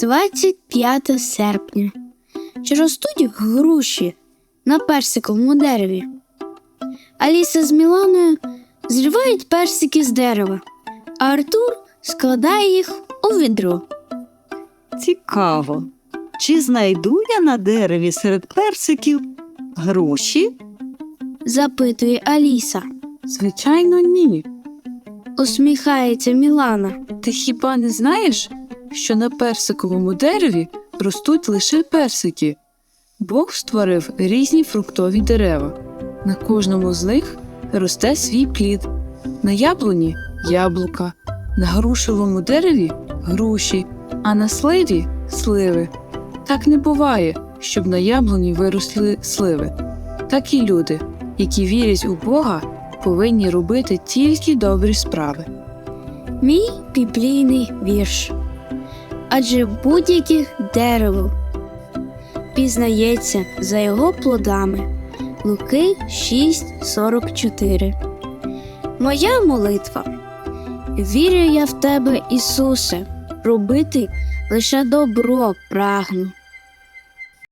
25 серпня. Чи ростуть груші на персиковому дереві? Аліса з Міланою зривають персики з дерева, а Артур складає їх у відро. Цікаво. Чи знайду я на дереві серед персиків гроші? запитує Аліса. Звичайно, ні. Усміхається Мілана. Ти хіба не знаєш, що на персиковому дереві ростуть лише персики? Бог створив різні фруктові дерева. На кожному з них росте свій плід. На яблуні яблука, на грушевому дереві груші, а на сливі сливи. Так не буває, щоб на яблуні виросли сливи. Так і люди, які вірять у Бога, повинні робити тільки добрі справи. Мій біблійний вірш. Адже будь-яке дерево пізнається за його плодами. Луки 6:44. Моя молитва. Вірю я в тебе, Ісусе, робити лише добро прагну.